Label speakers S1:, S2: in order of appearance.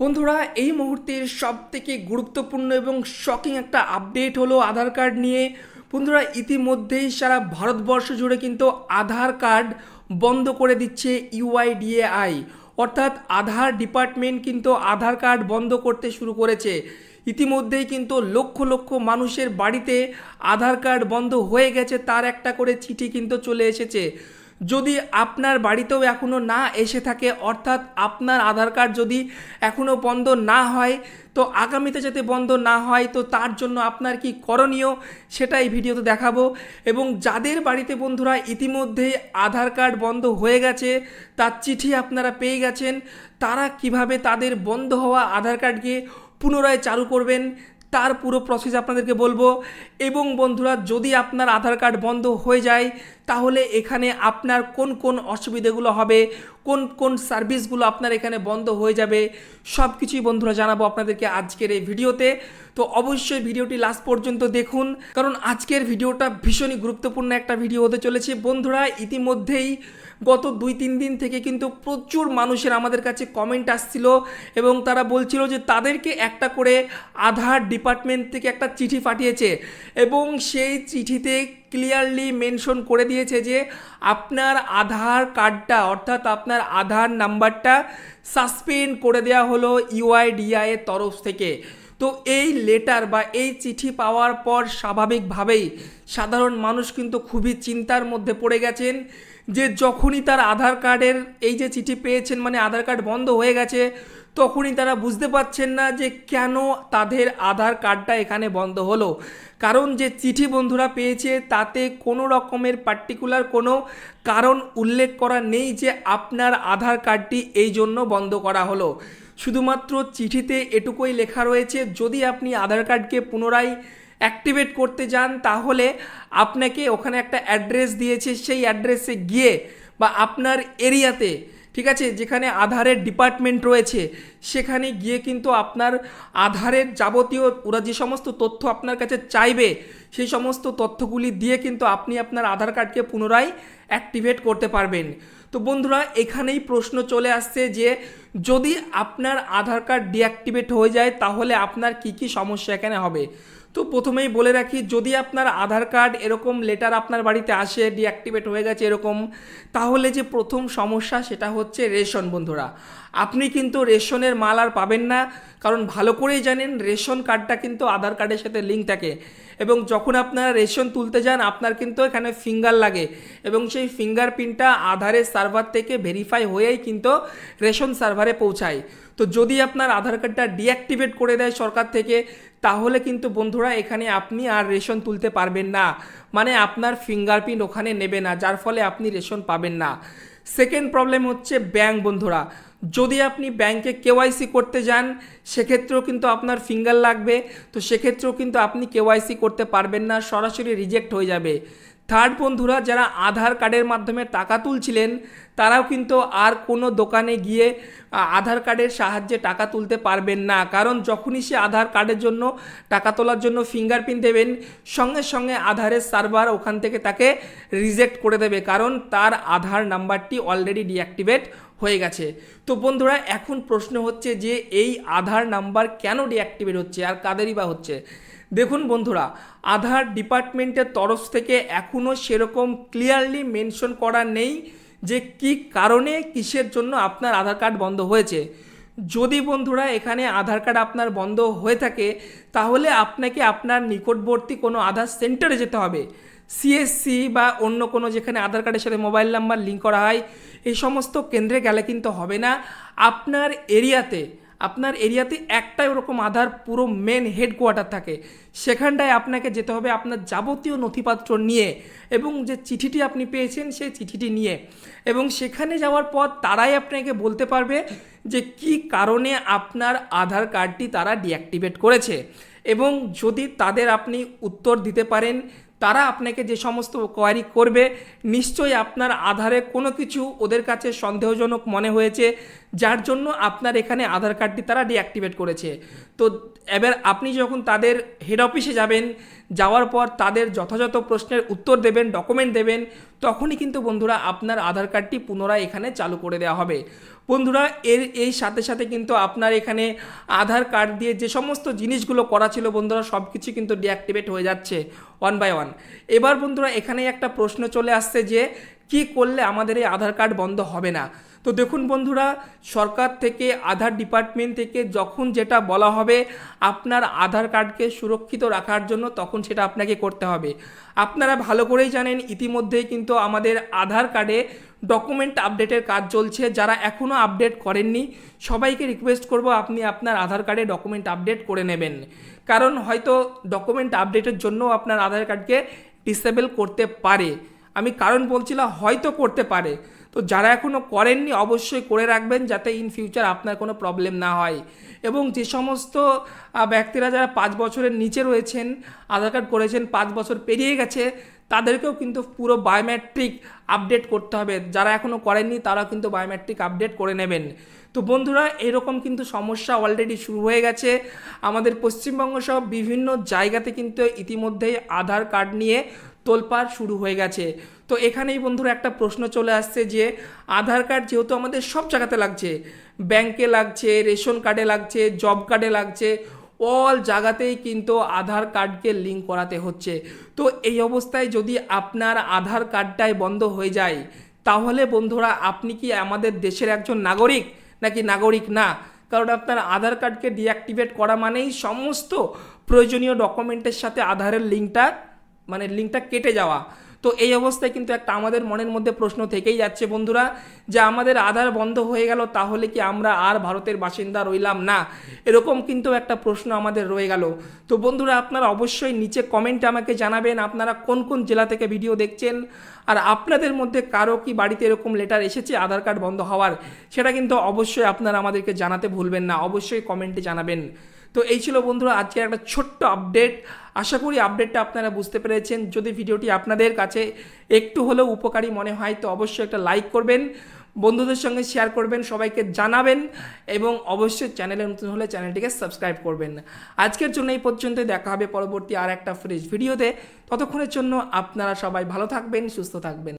S1: বন্ধুরা, এই মুহূর্তের সব থেকে গুরুত্বপূর্ণ এবং শকিং একটা আপডেট হলো আধার কার্ড নিয়ে। বন্ধুরা, ইতিমধ্যেই সারা ভারতবর্ষ জুড়ে কিন্তু আধার কার্ড বন্ধ করে দিচ্ছে ইউআইডিএআই অর্থাৎ আধার ডিপার্টমেন্ট কিন্তু আধার কার্ড বন্ধ করতে শুরু করেছে। ইতিমধ্যেই কিন্তু লক্ষ লক্ষ মানুষের বাড়িতে আধার কার্ড বন্ধ হয়ে গেছে, তার একটা করে চিঠি কিন্তু চলে এসেছে। যদি আপনার বাড়িতেও এখনও না এসে থাকে, অর্থাৎ আপনার আধার কার্ড যদি এখনও বন্ধ না হয়, তো আগামীতে যাতে বন্ধ না হয়, তো তার জন্য আপনার কি করণীয় সেটা এই ভিডিওতে দেখাবো। এবং যাদের বাড়িতে বন্ধুরা ইতিমধ্যেই আধার কার্ড বন্ধ হয়ে গেছে, তার চিঠি আপনারা পেয়ে গেছেন, তারা কীভাবে তাদের বন্ধ হওয়া আধার কার্ডকে পুনরায় চালু করবেন, তার পুরো প্রসেস আপনাদেরকে বলব। এবং বন্ধুরা, যদি আপনার আধার কার্ড বন্ধ হয়ে যায় তাহলে এখানে আপনার কোন কোন অসুবিধাগুলো হবে, কোন কোন সার্ভিসগুলো আপনার এখানে বন্ধ হয়ে যাবে সব কিছুই বন্ধুরা জানাব আপনাদেরকে আজকের এই ভিডিওতে। তো অবশ্যই ভিডিওটি লাস্ট পর্যন্ত দেখুন, কারণ আজকের ভিডিওটা ভীষণই গুরুত্বপূর্ণ একটা ভিডিও হতে চলেছে। বন্ধুরা, ইতিমধ্যেই গত দুই তিন দিন থেকে কিন্তু প্রচুর মানুষের আমাদের কাছে কমেন্ট আসছিল এবং তারা বলছিল যে তাদেরকে একটা করে আধার ডিপার্টমেন্ট থেকে একটা চিঠি পাঠিয়েছে এবং সেই চিঠিতে ক্লিয়ারলি মেনশন করে দিয়েছে যে আপনার আধার কার্ডটা, অর্থাৎ আপনার আধার নাম্বারটা সাসপেন্ড করে দেওয়া হলো ইউআইডিআই এর তরফ থেকে। তো এই লেটার বা এই চিঠি পাওয়ার পর স্বাভাবিকভাবেই সাধারণ মানুষ কিন্তু খুবই চিন্তার মধ্যে পড়ে গেছেন যে যখনই তার আধার কার্ডের এই যে চিঠি পেয়েছেন মানে আধার কার্ড বন্ধ হয়ে গেছে তখনই তারা বুঝতে পারছেন না যে কেন তাদের আধার কার্ডটা এখানে বন্ধ হলো। কারণ যে চিঠি বন্ধুরা পেয়েছে, তাতে কোনো রকমের পার্টিকুলার কোনো কারণ উল্লেখ করা নেই যে আপনার আধার কার্ডটি এই জন্য বন্ধ করা হলো। শুধুমাত্র চিঠিতে এটুকুই লেখা রয়েছে, যদি আপনি আধার কার্ডকে পুনরায় অ্যাক্টিভেট করতে যান, তাহলে আপনাকে ওখানে একটা অ্যাড্রেস দিয়েছে। সেই অ্যাড্রেসে গিয়ে বা আপনার এরিয়াতে ঠিক আছে? যেখানে আধারের ডিপার্টমেন্ট রয়েছে, সেখানে গিয়ে কিন্তু আপনার আধারের যাবতীয় ওরা যে সমস্ত তথ্য আপনার কাছে চাইবে, সেই সমস্ত তথ্যগুলি দিয়ে কিন্তু আপনি আপনার আধার কার্ডকে পুনরায় অ্যাক্টিভেট করতে পারবেন। তো বন্ধুরা, এখানেই প্রশ্ন চলে আসছে যে যদি আপনার আধার কার্ড ডিঅ্যাক্টিভেট হয়ে যায়, তাহলে আপনার কি কি সমস্যা এখানে হবে? তো প্রথমেই বলে রাখি, যদি আপনার আধার কার্ড এরকম লেটার আপনার বাড়িতে আসে, ডিঅ্যাক্টিভেট হয়ে গেছে এরকম, তাহলে যে প্রথম সমস্যা সেটা হচ্ছে রেশন বন্ধুরা। আপনি কিন্তু রেশনের মাল আর পাবেন না, কারণ ভালো করেই জানেন, রেশন কার্ডটা কিন্তু আধার কার্ডের সাথে লিঙ্ক থাকে। এবং যখন আপনারা রেশন তুলতে যান, আপনার কিন্তু এখানে ফিঙ্গার লাগে। এবং সেই ফিঙ্গার প্রিন্টটা আধারের সার্ভার থেকে ভেরিফাই হয়েই কিন্তু রেশন সার্ভারে পৌঁছায়। তো যদি আপনার আধার কার্ডটা ডিঅ্যাক্টিভেট করে দেয় সরকার থেকে, তাহলে কিন্তু বন্ধুরা এখানে আপনি আর রেশন তুলতে পারবেন না। মানে আপনার ফিঙ্গারপ্রিন্ট ওখানে নেবে না, যার ফলে আপনি রেশন পাবেন না। সেকেন্ড প্রবলেম হচ্ছে ব্যাংক বন্ধুরা। যদি আপনি ব্যাংকে কেওয়াইসি করতে যান, সেক্ষেত্রেও কিন্তু আপনার ফিঙ্গার লাগবে। তো সেক্ষেত্রেও কিন্তু আপনি কেওয়াইসি করতে পারবেন না, সরাসরি রিজেক্ট হয়ে যাবে। থার্ড বন্ধুরা, যারা আধার কার্ডের মাধ্যমে টাকা তুলছিলেন, তারাও কিন্তু আর কোনো দোকানে গিয়ে আধার কার্ডের সাহায্যে টাকা তুলতে পারবেন না। কারণ যখনই সে আধার কার্ডের জন্য টাকা তোলার জন্য ফিঙ্গারপ্রিন্ট দেবেন, সঙ্গে সঙ্গে আধারের সার্ভার ওখান থেকে তাকে রিজেক্ট করে দেবে। কারণ তার আধার নাম্বারটি অলরেডি ডিঅ্যাক্টিভেট হয়ে গেছে। তো বন্ধুরা, এখন প্রশ্ন হচ্ছে যে এই আধার নাম্বার কেন ডিঅ্যাক্টিভেট হচ্ছে আর কাদেরই বা হচ্ছে? দেখুন বন্ধুরা, আধার ডিপার্টমেন্টের তরফ থেকে এখনও সেরকম ক্লিয়ারলি মেনশন করা নেই যে কি কারণে, কিসের জন্য আপনার আধার কার্ড বন্ধ হয়েছে। যদি বন্ধুরা এখানে আধার কার্ড আপনার বন্ধ হয়ে থাকে, তাহলে আপনাকে আপনার নিকটবর্তী কোনো আধার সেন্টারে যেতে হবে। সিএসসি বা অন্য কোনো যেখানে আধার কার্ডের সাথে মোবাইল নাম্বার লিঙ্ক করা হয় এই সমস্ত কেন্দ্রে গেলে কিন্তু হবে না। আপনার এরিয়াতে আপনার এরিয়াতে একটাই ওরকম আধার, পুরো মেন হেডকোয়ার্টার থাকে। সেখানটায় আপনাকে যেতে হবে আপনার যাবতীয় নথিপত্র নিয়ে এবং যে চিঠিটি আপনি পেয়েছেন সেই চিঠিটি নিয়ে। এবং সেখানে যাওয়ার পর তারাই আপনাকে বলতে পারবে যে কি কারণে আপনার আধার কার্ডটি তারা ডিঅ্যাক্টিভেট করেছে। এবং যদি তাদের আপনি উত্তর দিতে পারেন তারা আপনাকে যে সমস্ত কোয়ারি করবে, নিশ্চয়ই আপনার আধারে কোনো কিছু ওদের কাছে সন্দেহজনক মনে হয়েছে, যার জন্য আপনার এখানে আধার কার্ডটি তারা ডিঅ্যাক্টিভেট করেছে। তো এবার আপনি যখন তাদের হেড অফিসে যাবেন যাওয়ার পর তাদের যথাযথ প্রশ্নের উত্তর দেবেন ডকুমেন্ট দেবেন, তখনই কিন্তু বন্ধুরা আপনার আধার কার্ডটি পুনরায় এখানে চালু করে দেওয়া হবে। বন্ধুরা, এর, এই সাথে সাথে কিন্তু আপনার এখানে আধার কার্ড দিয়ে যে সমস্ত জিনিসগুলো করা ছিল বন্ধুরা সব কিছু কিন্তু ডিঅ্যাক্টিভেট হয়ে যাচ্ছে ওয়ান বাই ওয়ান এবার বন্ধুরা এখানে একটা প্রশ্ন চলে আসছে যে, কি করলে আমাদের এই আধার কার্ড বন্ধ হবে না? তো দেখুন বন্ধুরা, সরকার থেকে, আধার ডিপার্টমেন্ট থেকে যখন যেটা বলা হবে আপনার আধার কার্ডকে সুরক্ষিত রাখার জন্য, তখন সেটা আপনাকে করতে হবে। আপনারা ভালো করেই জানেন, ইতিমধ্যেই কিন্তু আমাদের আধার কার্ডে ডকুমেন্ট আপডেটের কাজ চলছে। যারা এখনও আপডেট করেননি, সবাইকে রিকোয়েস্ট করব আপনি আপনার আধার কার্ডে ডকুমেন্ট আপডেট করে নেবেন। কারণ হয়তো ডকুমেন্ট আপডেটের জন্য আপনার আধার কার্ডকে ডিসেবল করতে পারে। আমি কারণ বলছিলাম হয়তো করতে পারে। তো যারা এখনও করেননি, অবশ্যই করে রাখবেন যাতে ইন ফিউচার আপনার কোনো প্রবলেম না হয়। এবং যে সমস্ত ব্যক্তিরা যারা পাঁচ বছরের নিচে রয়েছেন, আধার কার্ড করেছেন, পাঁচ বছর পেরিয়ে গেছে, তাদেরকেও কিন্তু পুরো বায়োমেট্রিক আপডেট করতে হবে। যারা এখনও করেননি তারা কিন্তু বায়োমেট্রিক আপডেট করে নেবেন। তো বন্ধুরা, এরকম কিন্তু সমস্যা অলরেডি শুরু হয়ে গেছে। আমাদের পশ্চিমবঙ্গ সহ বিভিন্ন জায়গাতে কিন্তু ইতিমধ্যেই আধার কার্ড নিয়ে তোলপাড় শুরু হয়ে গেছে। তো এখানেই বন্ধুরা একটা প্রশ্ন চলে আসছে যে, আধার কার্ড যেহেতু আমাদের সব জায়গাতে লাগছে, ব্যাংকে লাগছে, রেশন কার্ডে লাগছে, জব কার্ডে লাগছে অল জায়গাতেই কিন্তু আধার কার্ডকে লিঙ্ক করাতে হচ্ছে। তো এই অবস্থায় যদি আপনার আধার কার্ডটাই বন্ধ হয়ে যায়, তাহলে বন্ধুরা আপনি কি আমাদের দেশের একজন নাগরিক? নাকি নাগরিক না? কারণ আপনার আধার কার্ডকে ডিঅ্যাক্টিভেট করা মানেই সমস্ত প্রয়োজনীয় ডকুমেন্টের সাথে আধারের লিঙ্কটা মানে লিঙ্কটা কেটে যাওয়া। তো এই অবস্থায় কিন্তু একটা আমাদের মনের মধ্যে প্রশ্ন থেকেই যাচ্ছে, বন্ধুরা, যে আমাদের আধার বন্ধ হয়ে গেল, তাহলে কি আমরা আর ভারতের বাসিন্দা রইলাম না? এরকম কিন্তু একটা প্রশ্ন আমাদের রয়ে গেল। তো বন্ধুরা, আপনারা অবশ্যই নিচে কমেন্টে আমাকে জানাবেন, আপনারা কোন কোন জেলা থেকে ভিডিও দেখছেন, আর আপনাদের মধ্যে কারও কি বাড়িতে এরকম লেটার এসেছে আধার কার্ড বন্ধ হওয়ার? সেটা কিন্তু অবশ্যই আপনারা আমাদেরকে জানাতে ভুলবেন না, অবশ্যই কমেন্টে জানাবেন। তো এই ছিল বন্ধুরা আজকের একটা ছোট্ট আপডেট আশা করি আপডেটটা আপনারা বুঝতে পেরেছেন। যদি ভিডিওটি আপনাদের কাছে একটু হলেও উপকারী মনে হয়, তো অবশ্যই একটা লাইক করবেন, বন্ধুদের সঙ্গে শেয়ার করবেন, সবাইকে জানাবেন এবং অবশ্যই চ্যানেলে নতুন হলে চ্যানেলটিকে সাবস্ক্রাইব করবেন। আজকের জন্য এই পর্যন্ত দেখা হবে পরবর্তী আর একটা ফ্রেশ ভিডিওতে ততক্ষণের জন্য আপনারা সবাই ভালো থাকবেন, সুস্থ থাকবেন।